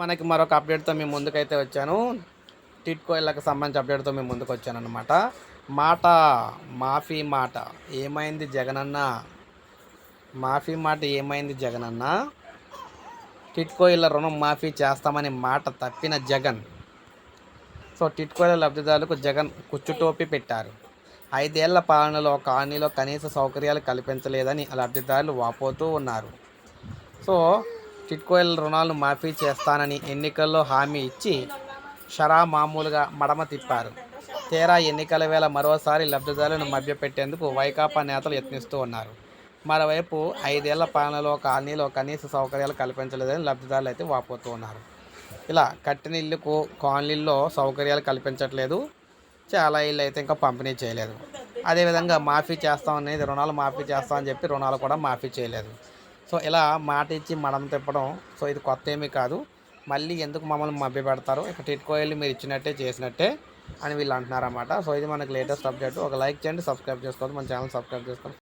మనకి మరొక అప్డేట్తో మేము ముందుకైతే వచ్చాను. టిట్కో ఇళ్ళకి సంబంధించి అప్డేట్తో మేము ముందుకు వచ్చాను అనమాట మాట మాఫీ మాట. ఏమైంది జగనన్న? మాఫీ మాట ఏమైంది జగనన్న? టిట్కో ఇళ్ళ రుణం మాఫీ చేస్తామని మాట తప్పిన జగన్. సో టిట్కో ఇళ్ళ లబ్ధిదారులకు జగన్ కుచ్చుటోపి పెట్టారు. ఐదేళ్ళ పాలనలో కాలనీలో కనీస సౌకర్యాలు కల్పించలేదని లబ్ధిదారులు వాపోతూ ఉన్నారు. సో టిట్కోయిల్ రుణాలను మాఫీ చేస్తానని ఎన్నికల్లో హామీ ఇచ్చి షరా మామూలుగా మడమ తిప్పారు. తీరా ఎన్నికల వేళ మరోసారి లబ్ధిదారులను మభ్యపెట్టేందుకు వైకాపా నేతలు యత్నిస్తూ ఉన్నారు. మరోవైపు ఐదేళ్ళ పాలనలో కాలనీలో కనీస సౌకర్యాలు కల్పించలేదని లబ్ధిదారులు అయితే వాపోతూ ఉన్నారు. ఇలా కట్టిన ఇల్లుకు కాలనీల్లో సౌకర్యాలు కల్పించట్లేదు. చాలా ఇల్లు అయితే ఇంకా పంపిణీ చేయలేదు. అదేవిధంగా మాఫీ చేస్తామనేది రుణాలు మాఫీ చేస్తామని చెప్పి రుణాలు కూడా మాఫీ చేయలేదు. సో ఇలా మాట ఇచ్చి మడం తిప్పడం సో ఇది కొత్త ఏమీ కాదు. మళ్ళీ ఎందుకు మమ్మల్ని మభ్య పెడతారు ఇక వెళ్ళి మీరు ఇచ్చినట్టే చేసినట్టే అని వీళ్ళు అంటున్నారన్నమాట. సో ఇది మనకి లేటెస్ట్ అప్డేట్ ఒక లైక్ చేయండి సబ్స్క్రైబ్ చేసుకోవాలి మన ఛానల్ సబ్స్క్రైబ్ చేసుకోండి.